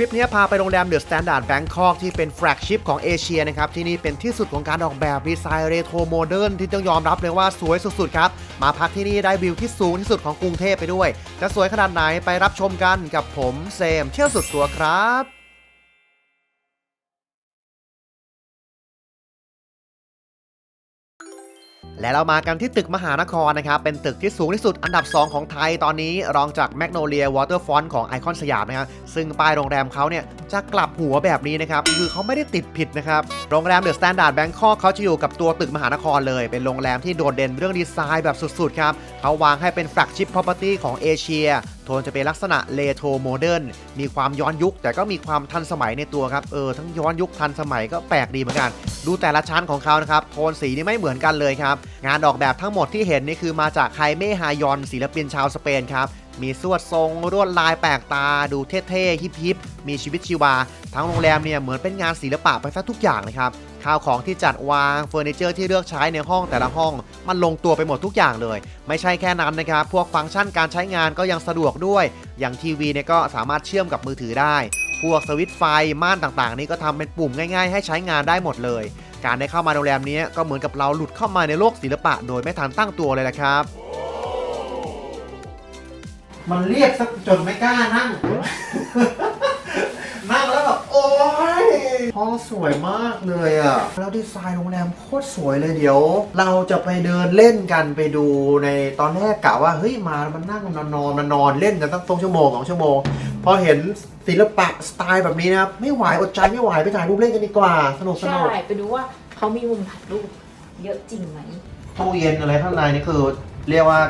ริปนี้พาไปโรงแรมเดอะสแตนดาร์ดแบงคอกที่เป็นแฟลกชิพของเอเชียนะครับ ที่นี่เป็นที่สุดของการออกแบบดีไซน์เรโทรโมเดิร์นที่ต้องยอมรับเลยว่าสวยสุดๆครับ มาพักที่นี่ได้วิวที่สูงที่สุดของกรุงเทพไปด้วย จะสวยขนาดไหนไปรับชมกันกับผมเซมเที่ยวสุดตัวครับ และเรามากันที่ตึกมหานครนะครับ เป็นตึกที่สูงที่สุดอันดับ 2 ของไทยตอนนี้ รองจากแมกโนเลียวอเตอร์ฟอนของไอคอนสยามนะครับ ซึ่งป้ายโรงแรมเขาเนี่ยจะกลับหัวแบบนี้นะครับ คือเขาไม่ได้ติดผิดนะครับ โรงแรมเดอะสแตนดาร์ดแบงคอกเขาจะอยู่กับตัวตึกมหานครเลย เป็นโรงแรมที่โดดเด่นเรื่องดีไซน์แบบสุดๆครับเขาวางให้เป็นแฟลกชิพพ property ของเอเชียโทนจะเป็นลักษณะเลโทรโมเดิร์นมีความย้อนยุค แต่ก็มีความทันสมัยในตัวครับเออทั้งย้อนยุคทันสมัยก็แปลกดีเหมือนกัน ดูแต่ละชั้นของเขานะครับโทนสีนี่ไม่เหมือนกันเลยครับ งานออกแบบทั้งหมดที่เห็นนี่คือมาจากไคเมฮายอนศิลปินชาวสเปนครับมีสวดทรงลวดลายแปลกตา ดูเท่ๆฮิปๆมีชีวิตชีวา ทั้งโรงแรมเนี่ยเหมือนเป็นงานศิลปะไปซะทุกอย่างเลยครับ ข้าวของที่จัดวางเฟอร์นิเจอร์ที่เลือกใช้ในห้องแต่ละห้อง มันลงตัวไปหมดทุกอย่างเลย ไม่ใช่แค่นั้นนะครับ พวกฟังก์ชันการใช้งานก็ยังสะดวกด้วย อย่างทีวีเนี่ยก็สามารถเชื่อมกับมือถือได้ พวกสวิตช์ไฟม่านต่างๆ นี่ก็ทำเป็นปุ่มง่าย ๆ ให้ใช้งานได้หมดเลย การได้เข้ามาโรงแรมนี้ก็เหมือนกับเราหลุดเข้ามาในโลกศิลปะ โดยไม่ทันตั้งตัวเลยแหละครับมันเรียกสักจนไม่กล้านั่งนั่งแล้วแบบโอ้ย ห้องสวยมากเลยอะ แล้วดีไซน์โรงแรมโคตรสวยเลยเดี๋ยว เราจะไปเดินเล่นกันไปดูในตอนแรกกะว่าเฮ้ยมามันนั่งนอนนอนมานอนเล่นกันตั้งตรงชั่วโมงสองชั่วโมง พอเห็นศิลปะสไตล์แบบนี้นะครับไม่ไหวอดใจไม่ไหวไปถ่ายรูปเล่นกันดีกว่า สนุกสใช่นุกไปดูว่าเขามีมุมถ่ายรูปเยอะจริงไหมตู้เย็นอะไรข้างในนี่คือ เรียกว่า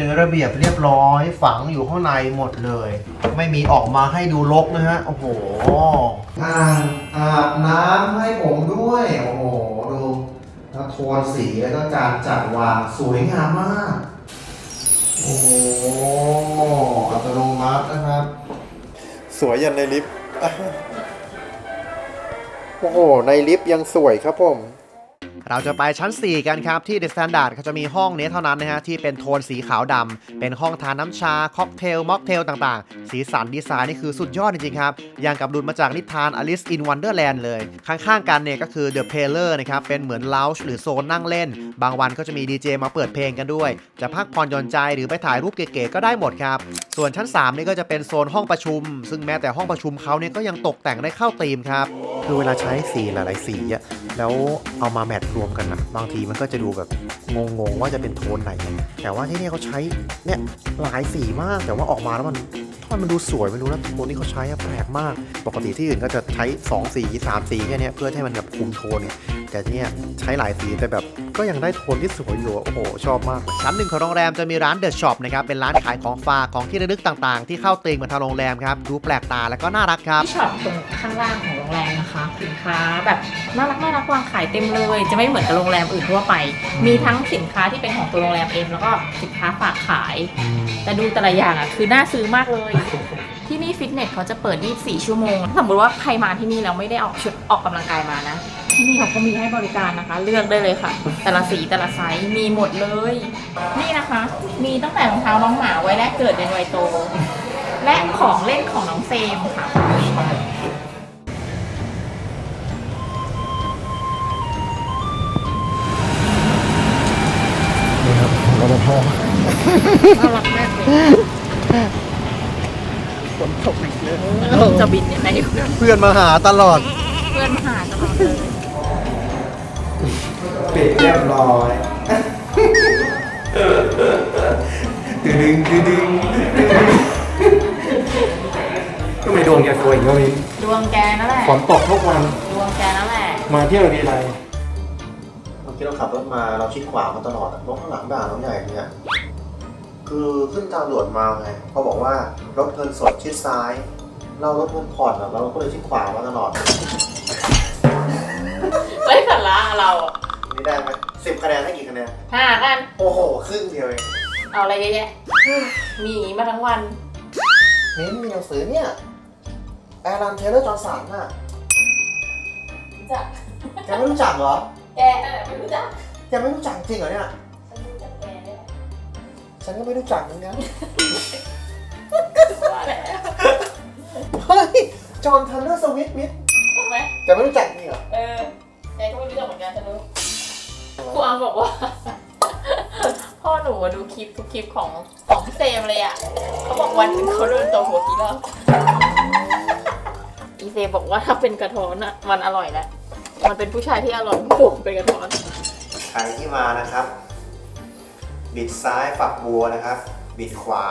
เป็นระเบียบเรียบร้อยฝังอยู่ข้างในหมดเลย ไม่มีออกมาให้ดูรกนะฮะ โอ้โหอ่างอาบน้ำให้ผมด้วย โอ้โห ดูแล้วโทนสีแล้วก็การจัดวางสวยงามมาก โอ้โห อัตโนมัตินะครับ สวยยันในลิฟต์ โอ้โห ในลิฟต์ยังสวยครับผม เราจะไปชั้น 4 กันครับ ที่ The Standard เขาจะมีห้องนี้เท่านั้นนะฮะ ที่เป็นโทนสีขาวดำเป็นห้องทานน้ำชา ค็อกเทล ม็อกเทลต่างๆ สีสันดีไซน์นี่คือสุดยอดจริงๆครับ อย่างกับหลุดมาจากนิทาน Alice in Wonderland เลย ข้างๆกันเนี่ยก็คือ The p a l e r นะครับ เป็นเหมือน lounge หรือโซนนั่งเล่น บางวันก็จะมีดีเจมาเปิดเพลงกันด้วย จะพักผ่อนหย่อนใจหรือไปถ่ายรูปเก๋ๆก็ได้หมดครับ ส่วนชั้น 3 นี่ก็จะเป็นโซนห้องประชุม ซึ่งแม้แต่ห้องประชุมเขาเนี่ยก็ยังตกแต่งได้เข้าธีมครับ คือเวลาใช้สีหลายๆสีอะแล้วเอามาแมทรวมกันอะบางทีมันก็จะดูแบบงงๆว่าจะเป็นโทนไหน แต่ว่าที่นี่เขาใช้เนี่ยหลายสีมาก แต่ว่าออกมาแล้วมันทำไมมันดูสวยไม่รู้นะโทนที่เขาใช้อะแปลกมาก ปกติที่อื่นก็จะใช้2สี3สีแค่เนี้ยเพื่อให้มันแบบคุมโทนเนี่ยแต่ที่เนี่ยใช้หลายสีแต่แบบก็ยังได้โทนที่สวยอยู่อะโอ้โห ชอบมากเลยชั้นหนึ่งของโรงแรมจะมีร้านเดอะช็อปนะครับ เป็นร้านขายของฝากของที่ระลึกต่างๆ ที่เข้าตีมเหมือนทางโรงแรมครับ ดูแปลกตาและก็น่ารักครับที่ช็อปตรงข้างล่างของ โรงแรมนะคะสินค้าแบบน่ารักน่ารักวางขายเต็มเลย จะไม่เหมือนกับโรงแรมอื่นทั่วไป มีทั้งสินค้าที่เป็นของตัวโรงแรมเองแล้วก็สินค้าฝากขาย แต่ดูแต่ละอย่างอะคือน่าซื้อมากเลย ที่นี่ฟิตเนสเขาจะเปิด 24 ชั่วโมงถ้าสมมติว่าใครมาที่นี่แล้วไม่ได้ออกชุดออกกำลังกายมานะ ที่นี่เขาก็มีให้บริการนะคะ เลือกได้เลยค่ะ แต่ละสีแต่ละไซส์มีหมดเลย นี่นะคะ มีตั้งแต่รองเท้าน้องหมาไว้แรกเกิดเป็นวัยโตและของเล่นของน้องเฟรมค่ะ รับรปภน่ารักมากเลยฝนตกหนักเลยลมจะบินเนี่ยไหมเพื่อนมาหาตลอด เพื่อนมาหาตลอดเลยปิดเรียบร้อยดึงดึงดึงก็ไม่โดนแกสวยอีกแล้วนี่ดวงแกนั่นแหละฝนตกทุกวันดวงแกนั่นแหละ มาเที่ยวทีไร เมื่อกี้เราขับรถมาเราชิดขวามาตลอดอะรถข้างหลังด่าเราใหญ่เนี่ยคือขึ้นทางด่วนมาไงเขาบอกว่ารถเงินสดชิดซ้าย เรารถเงินผ่อนอะเราก็เลยชิดขวามาตลอดไม่สาระเราอะนี่ได้ไหมสิบคะแนนให้กี่คะแนนห้ากัน โอ้โหครึ่งเดียวเองเอาอะไรเยอะแยะ มีอย่างงี้มาทั้งวัน เน้นมีหนังสือเนี่ยแอรันเทเลอร์จอห์นสันน่ะจะแกไม่รู้จักเหรอ แกนั่นแหละไม่รู้จักแกไม่รู้จักจริงเหรอเนี่ย ฉันรู้จักแกเนี่ยฉันก็ไม่รู้จักเหมือนกัน ว่าแล้วเฮ้ย จอห์นทันเนอร์สวิตมิดถูกไหมแต่ไม่รู้จักนี่เหรอเออแต่ก็ไม่รู้จักเหมือนกันฉันรู้ครูอังบอกว่า พ่อหนูอะดูคลิปทุกคลิปของของพี่เซมเลยอะ เขาบอกวันหนึงเขาเดินตัวหัวกี่รอบอีเซมบอกว่าถ้าเป็นกระท้อนอะมันอร่อยแล้ว มันเป็นผู้ชายที่อร่อยโผล่เป็นกระท้อน ใครที่มานะครับ บิดซ้ายฝักบัวนะครับ บิดขวา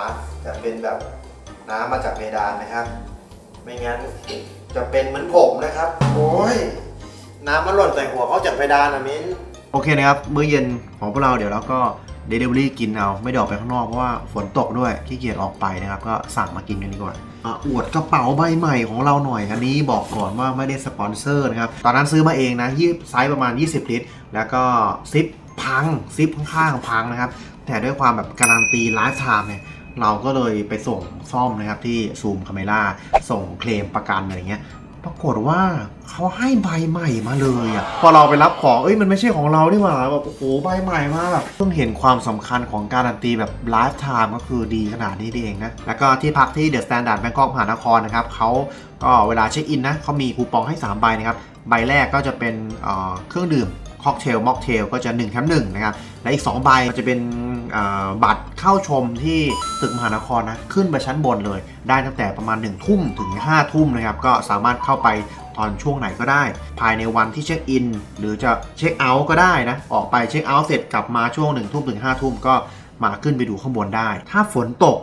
จะเป็นแบบน้ำมาจากเพดานนะครับ ไม่งั้นจะเป็นเหมือนผมนะครับ โอ้ยน้ำมันหล่นใส่หัวเขาจากเพดานอะมิ้น โอเคนะครับ มื้อเย็นของพวกเราเดี๋ยวเราก็ เดลิเวอรี่กินเอา ไม่ได้ออกไปข้างนอกเพราะว่าฝนตกด้วยขี้เกียจออกไปนะครับก็สั่งมากินกันดีกว่าอะอวดกระเป๋าใบใหม่ของเราหน่อยอันนี้บอกก่อนว่าไม่ได้สปอนเซอร์นะครับตอนนั้นซื้อมาเองนะยี่ไซส์ประมาณ 20 ลิตร แล้วก็ซิปพังซิปข้างๆพังนะครับแต่ด้วยความแบบการันตีไลฟ์ไทม์เนี่ยเราก็เลยไปส่งซ่อมนะครับที่ซูมคาเมล่าส่งเคลมประกันอะไรเงี้ย ปรากฏว่าเขาให้ใบใหม่มาเลยอะพอเราไปรับของเอ้ยมันไม่ใช่ของเรานี่หว่าแบบโอ้โหใบใหม่มาแบบเพิ่งเห็นความสำคัญของการันตีแบบไลฟ์ไทม์ก็คือดีขนาดนี้เองนะ แล้วก็ที่พักที่เดอะสแตนดาร์ดแบงกอกมหานครนะครับเขาก็เวลาเช็คอินนะเขามีคูปองให้ 3 ใบนะครับ ใบแรกก็จะเป็นเครื่องดื่ม ค็อกเทลม็อกเทลก็จะ1แถม1นะครับ และอีก 2 ใบจะเป็นบัตรเข้าชมที่ตึกมหานครนะ ขึ้นไปชั้นบนเลย ได้ตั้งแต่ประมาณ 1 ทุ่มถึง 5 ทุ่มนะครับ ก็สามารถเข้าไปตอนช่วงไหนก็ได้ ภายในวันที่เช็คอิน หรือจะเช็คเอาท์ก็ได้นะ ออกไปเช็คเอาท์เสร็จกลับมาช่วง 1 ทุ่มถึง 5 ทุ่มก็มาขึ้นไปดูข้างบนได้ ถ้าฝนตก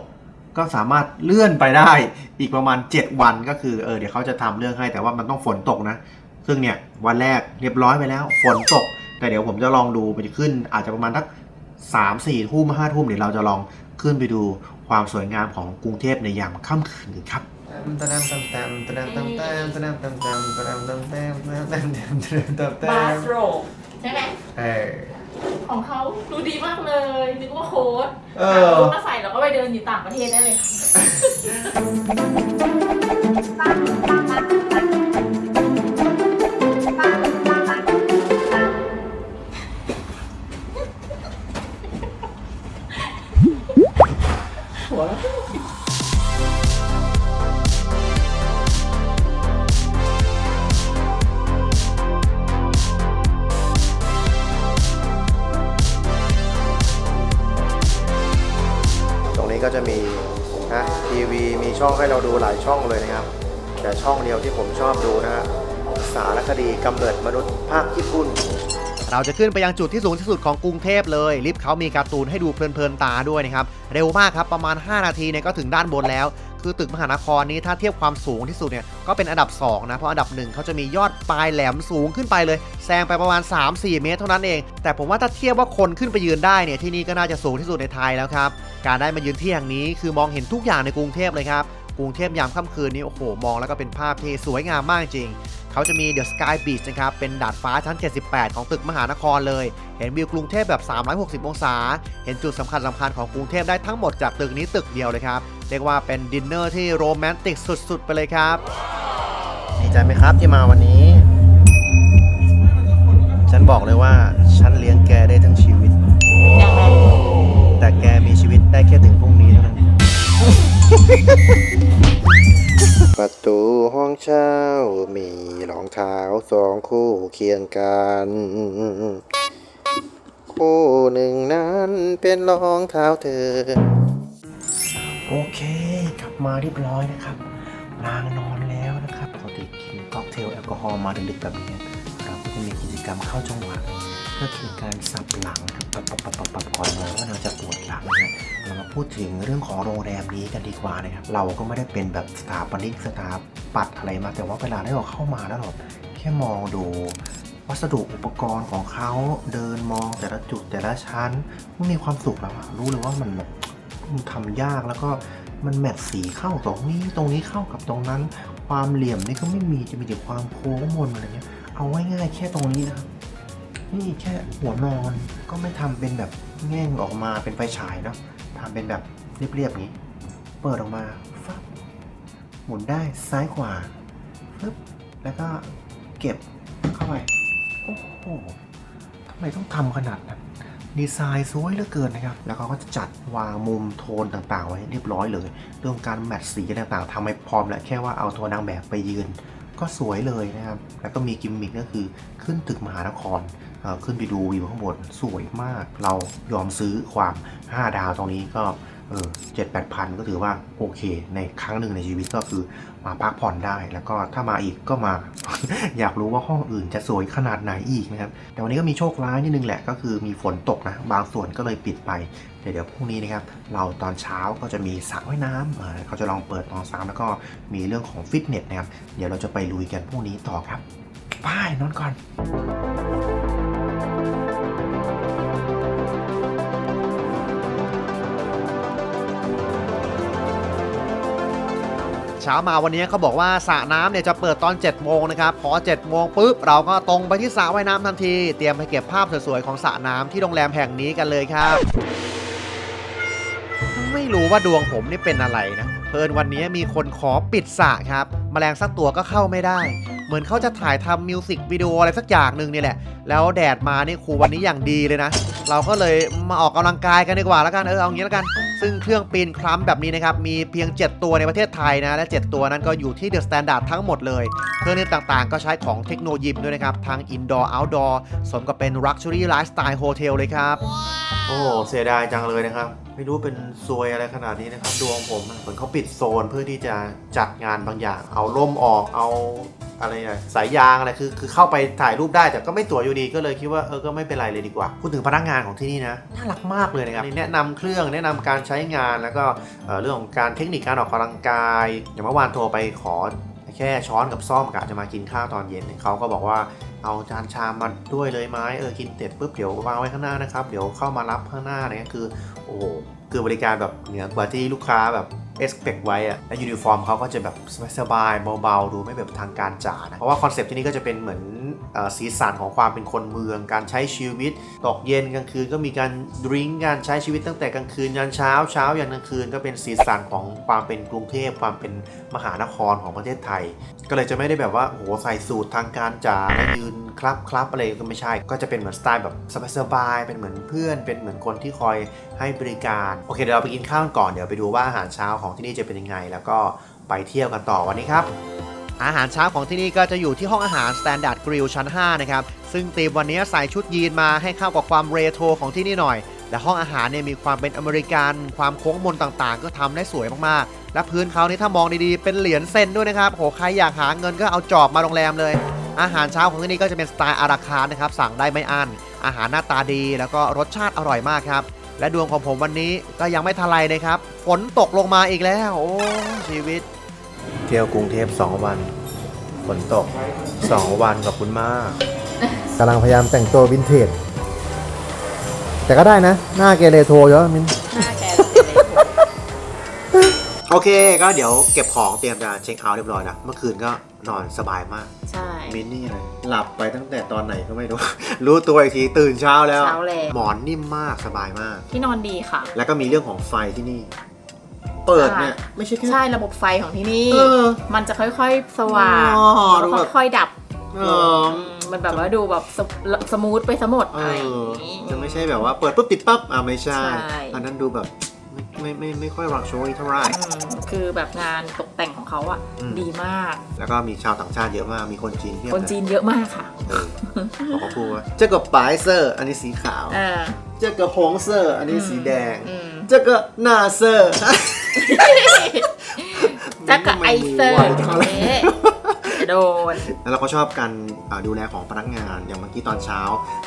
ก็สามารถเลื่อนไปได้อีกประมาณ 7 วันก็คือเออเดี๋ยวเขาจะทำเรื่องให้แต่ว่ามันต้องฝนตกนะ ซึ่งเนี่ยวันแรกเรียบร้อยไปแล้ว ฝนตก แต่เดี๋ยวผมจะลองดูมันจะขึ้น อาจจะประมาณทักสามสี่ทุ่มห้าทุ่มเดี๋ยวเราจะลองขึ้นไปดูความสวยงามของกรุงเทพในยามค่ำคืนกันครับบาสโรใช่ไหมเออ ของเขาดูดีมากเลยนึกว่าโค้ดเอหาอโค้ดมาใส่แล้วก็ไปเดินอยู่ต่างประเทศได้เลยค่ะ นะทีวีมีช่องให้เราดูหลายช่องเลยนะครับ แต่ช่องเดียวที่ผมชอบดูนะฮะสารคดีกำเนิดมนุษย์ภาคญี่ปุ่นเราจะขึ้นไปยังจุดที่สูงที่สุดของกรุงเทพเลย ลิฟต์เขามีการ์ตูนให้ดูเพลินๆตาด้วยนะครับ เร็วมากครับ ประมาณ 5 นาทีเนี่ยก็ถึงด้านบนแล้ว คือตึกมหานครนี้ถ้าเทียบความสูงที่สุดเนี่ยก็เป็นอันดับ 2 นะ เพราะอันดับหนึ่งเขาจะมียอดปลายแหลมสูงขึ้นไปเลยแซงไปประมาณ 3-4 เมตรเท่านั้นเอง แต่ผมว่าถ้าเทียบว่าคนขึ้นไปยืนได้เนี่ยที่นี่ก็น่าจะสูงที่สุดในไทยแล้วครับการได้มายืนที่อย่างนี้คือมองเห็นทุกอย่างในกรุงเทพเลยครับกรุงเทพยามค่ำคืนนี้โอ้โหมองแล้วก็เป็นภาพที่สวยงามมากจริงเขาจะมี The Sky Beach นะครับ เป็นดาดฟ้าชั้น 78 ของตึกมหานครเลย เห็นวิวกรุงเทพแบบ 360 องศา เห็นจุดสำคัญสำคัญของกรุงเทพได้ทั้งหมดจากตึกนี้ตึกเดียวเลยครับ เรียกว่าเป็นดินเนอร์ที่โรแมนติกสุด ๆ ไปเลยครับ ดีใจไหมครับที่มาวันนี้ ฉันบอกเลยว่าฉันเลี้ยงแกได้ทั้งชีวิตอย่างไรแต่แกมีชีวิตได้แค่ถึงพรุ่งนี้เท่านั้น ประตูห้องเช่ามีรองเท้าสองคู่เคียงกัน คู่หนึ่งนั้นเป็นรองเท้าเธอ โอเค กลับมาเรียบร้อยนะครับ นางนอนแล้วนะครับปกติกินค็อกเทลแอลกอฮอล์มาดึกๆแบบนี้เราก็จะมีกิจกรรมเข้าจังหวะก็คือการสับหลังครับปับปับปับปับปับก่อนนอนว่านางจะปวดหลังนะเรามาพูดถึงเรื่องของโรงแรมนี้กันดีกว่านะครับ เราก็ไม่ได้เป็นแบบสถาปนิกสถาปัตอะไรมาแต่ว่าเวลาที่เราเข้ามาแล้วเราแค่มองดูวัสดุอุปกรณ์ของเขาเดินมองแต่ละจุดแต่ละชั้นมันมีความสุขแล้วรู้เลยว่ามันแบบมัน ทำยากแล้วก็มันแมทสีเข้าตรงนี้ตรงนี้เข้ากับตรงนั้น ความเหลี่ยมนี่ก็ไม่มีจะมีแต่ความโค้งมนอะไรเงี้ยเอาง่ายๆแค่ตรงนี้นะครับนี่แค่หัวนอนก็ไม่ทำเป็นแบบแง่งออกมาเป็นไฟฉายเนาะทำเป็นแบบเรียบๆนี้ เปิดออกมาฟับหมุนได้ซ้ายขวาฟึบแล้วก็เก็บเข้าไปโอ้โหทำไมต้องทำขนาดนั้น ดีไซน์สวยเหลือเกินนะครับ แล้วเขาก็จะจัดวางมุมโทนต่างๆ ไว้เรียบร้อยเลย เรื่องการแมทสีต่างๆทำให้พร้อมแล้วแค่ว่าเอาตัวนางแบบไปยืน ก็สวยเลยนะครับ แล้วก็มีกิมมิคก็คือขึ้นตึกมหานคร ขึ้นไปดูวิวข้างบนสวยมาก เรายอมซื้อความ 5 ดาวตรงนี้ก็เออเจ็ดแปดพันก็ถือว่าโอเค ในครั้งหนึ่งในชีวิตก็คือมาพักผ่อนได้ แล้วก็ถ้ามาอีกก็มา อยากรู้ว่าห้องอื่นจะสวยขนาดไหนอีกนะครับ แต่วันนี้ก็มีโชคร้ายนิดนึงแหละ ก็คือมีฝนตกนะ บางส่วนก็เลยปิดไป เดี๋ยวพรุ่งนี้นะครับ เราตอนเช้าก็จะมีสระว่ายน้ำเออเขาจะลองเปิดตอนเช้าแล้วก็มีเรื่องของฟิตเนสนะครับ เดี๋ยวเราจะไปลุยกันพรุ่งนี้ต่อครับบายนอนก่อน เช้ามาวันนี้เขาบอกว่าสระน้ำเนี่ยจะเปิดตอน7โมงนะครับพอ7โมงปุ๊บเราก็ตรงไปที่สระว่ายน้ำทันที เตรียมไปเก็บภาพสวยๆของสระน้ำที่โรงแรมแห่งนี้กันเลยครับ ไม่รู้ว่าดวงผมนี่เป็นอะไรนะเพิ่นวันนี้มีคนขอปิดสระครับแมลงสักตัวก็เข้าไม่ได้ เหมือนเขาจะถ่ายทำมิวสิกวิดีโออะไรสักอย่างหนึ่งนี่แหละ แล้วแดดมานี่ครูวันนี้อย่างดีเลยนะ เราก็เลยมาออกกำลังกายกันดีกว่าแล้วกันเออเอางี้แล้วกัน ซึ่งเครื่องปีนคลัมแบบนี้นะครับ มีเพียง 7 ตัวในประเทศไทยนะ และ 7 ตัวนั้นก็อยู่ที่เดอะสแตนดาร์ดทั้งหมดเลย เครื่องเล่นต่างๆ ก็ใช้ของเทคโนโลยีด้วยนะครับทั้งอินดอร์เอาท์ดอร์สมกับเป็น Luxury Lifestyle Hotel เลยครับ โอ้เสียดายจังเลยนะครับ ไม่รู้เป็นซวยอะไรขนาดนี้นะครับดวงผมเหมือนเขาปิดโซนเพื่อที่จะจัดงานบางอย่าง เอาร่มออกเอาอะไรอะสายยางอะไรคือคือเข้าไปถ่ายรูปได้แต่ก็ไม่ตั๋วอยู่ดีก็เลยคิดว่าเออก็ไม่เป็นไรเลยดีกว่าพูดถึงพนักงานของที่นี่นะน่ารักมากเลยนะครับแนะนำเครื่องแนะนำการใช้งานแล้วก็เเรื่องของการเทคนิคการออกกำลังกาย อย่างเมื่อวานโทรไปขอ แค่ช้อนกับซ่อมกะจะมากินข้าวตอนเย็นเขาก็บอกว่าเอาจานชามมาด้วยเลยไหมเออกินเสร็จปุ๊บเดี๋ยววางไว้ข้างหน้านะครับ เดี๋ยวเข้ามารับข้างหน้าเนี่ยคือโอ้โหคือบริการแบบเหนือกว่าที่ลูกค้าแบบ expect ไว้อะและยูนิฟอร์มเขาก็จะแบบสบายๆเบาๆ ดูไม่แบบทางการจ๋านะ เพราะว่าคอนเซปต์ที่นี่ก็จะเป็นเหมือนอสีสันของความเป็นคนเมือง การใช้ชีวิต ตกเย็นกลางคืนก็มีการดื่มการใช้ชีวิตตั้งแต่กลางคืนยันเช้าเช้ายันกลางคืนก็เป็นสีสันของความเป็นกรุงเทพความเป็นมหานครของประเทศไทย ก็เลยจะไม่ได้แบบว่าโอ้โหใส่สูตรทางการจ๋าแล้วยืน ครับครับอะไรก็ไม่ใช่ ก็จะเป็นเหมือนสไตล์แบบสบายๆเป็นเหมือนเพื่อน เป็นเหมือนคนที่คอยให้บริการ โอเคเดี๋ยวเราไปกินข้าวก่อน เดี๋ยวไปดูว่าอาหารเช้าของที่นี่จะเป็นยังไง แล้วก็ไปเที่ยวกันต่อวันนี้ครับ อาหารเช้าของที่นี่ก็จะอยู่ที่ห้องอาหาร Standard Grill ชั้น 5 นะครับ ซึ่งธีมวันนี้ใส่ชุดยีนมาให้เข้ากับความเรโทรของที่นี่หน่อยและห้องอาหารเนี่ยมีความเป็นอเมริกัน ความโค้งมนต่างๆ ก็ทำได้สวยมากๆ และพื้นเขานี่ถ้ามองดีๆ เป็นเหรียญเซนด้วยนะครับ โห ใครอยากหาเงินก็เอาจอบมาโรงแรมเลย อาหารเช้าของที่นี่ก็จะเป็นสไตล์อาราคาร์ทนะครับสั่งได้ไม่อั้นอาหารหน้าตาดีแล้วก็รสชาติอร่อยมากครับ และดวงของผมวันนี้ก็ยังไม่ทลายเลยครับ ฝนตกลงมาอีกแล้ว โอ้ชีวิต เที่ยวกรุงเทพ2วันฝนตก 2 วันขอบคุณมากกำลังพยายามแต่งตัววินเทจแต่ก็ได้นะ หน้าเกเรโทรเยอะมินหน้าแกจะเป็นเลยโอเคก็เดี๋ยวเก็บของเตรียมจะเช็คเอาท์เรียบร้อยแล้วเมื่อคืนก็นอนสบายมาก ใช่ มินนี่เลยหลับไปตั้งแต่ตอนไหนก็ไม่รู้ รู้ตัวอีกทีตื่นเช้าแล้ว เช้าแล้ว หมอนนิ่มมากสบายมาก ที่นอนดีค่ะ แล้วก็มีเรื่องของไฟที่นี่ เปิดเนี่ยไม่ใช่แค่ใช่ระบบไฟของที่นี่ เออ มันจะค่อยๆสว่างอ๋อแล้วดูแบบ ค่อยๆดับเอลองมันแบบว่าดูแบบสสมูทไปสมดเออะไรออย่างนี้ จะไม่ใช่แบบว่าเปิดปุ๊บติดปั๊บอ่าไม่ใช่ ใช่ อันนั้นดูแบบ ไม่ไม่ไม่ไม่ค่อยรักโชยเท่าไหร่ อืมคือแบบงานตกแต่งของเขาอะอืม ดีมาก แล้วก็มีชาวต่างชาติเยอะมาก มีคนจีนเพียบคนจีนเยอะมากค่ะเออเขาก็พูดว่าเจ้ากับปายเซอร์ อันนี้สีขาว เออเจ้ากับหงเซอร์ อันนี้สีแดง อืม เจ้ากับหน้าเซอร์จะกับไอเซอร์ทำไมมีไวเท่าไหร่เนี่ยจะ โดน แล้วเราก็ชอบการอ่าดูแลของพนักงานอย่างเมื่อกี้ตอนเช้า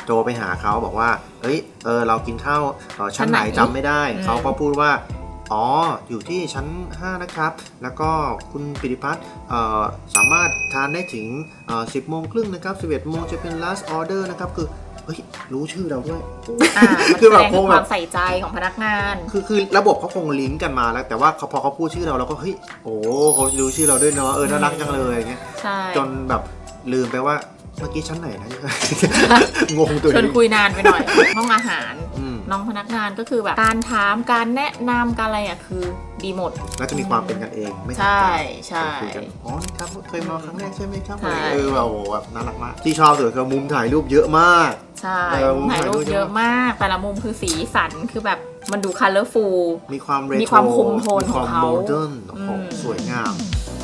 โทรไปหาเขาบอกว่าเฮ้ยเออเรากินข้าวเอ่อชั้นไหนชั้นไหนจำไม่ได้อืม เขาก็พูดว่า อ๋ออยู่ที่ชั้น 5 นะครับ แล้วก็คุณปิติพัฒน์เอ่อสามารถทานได้ถึงเอ่อ10โมงครึ่งนะครับ11โมงจะเป็น last order นะครับ คือเฮ้ยรู้ชื่อเราด้วย อ่ามันคือแสแบบดงคถึงงแบบความใส่ใจของพนักงาน คือคือระบบเขาคงลิงก์กันมาแล้ว แต่ว่าเขาพอเขาพูดชื่อเราเราก็เฮ้ยโอ้เขารู้ชื่อเราด้วยเนาะเออน่ารักจังเลยอย่างเงี้ยใช่ จนแบบลืมไปว่า เมื่อกี้ชั้นไหนนะ งงตัวชวนเองคุยนานไปหน่อย ห้องอาหารอืม น้องพนักงานก็คือแบบการถามการแนะนำการอะไรอะคือดีหมด แล้วจะมีความเป็นกันเอง ไม่ใช่ทางการใช่ คุยกันอ๋อนี่ครับเคยมาครั้งแรกใช่ไหมครับใช่ เออแบบโอ้โหแบบน่ารักมากที่ชอบสุดคือมุมถ่ายรูปเยอะมาก ใช่เออถ่ายรูปเยอะมาก แต่ละมุมคือสีสันคือแบบมันดูคัลเลอร์ฟูล มีความเรมีความคุมโทนมีความของเขาโมเดิร์นโอ้โหอืม สวยงาม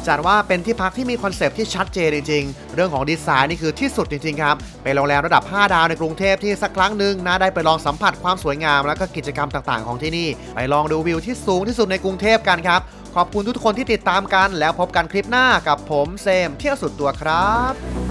จัดว่าเป็นที่พักที่มีคอนเซปต์ที่ชัดเจนจริงๆ เรื่องของดีไซน์นี่คือที่สุดจริงๆครับ เป็นโรงแรมระดับ 5 ดาวในกรุงเทพที่สักครั้งหนึ่งนะได้ไปลองสัมผัสความสวยงาม และก็กิจกรรมต่างๆ ของที่นี่ ไปลองดูวิวที่สูงที่สุดในกรุงเทพกันครับ ขอบคุณทุกคนที่ติดตามกัน แล้วพบกันคลิปหน้ากับผมเซมเที่ยวสุดตัวครับ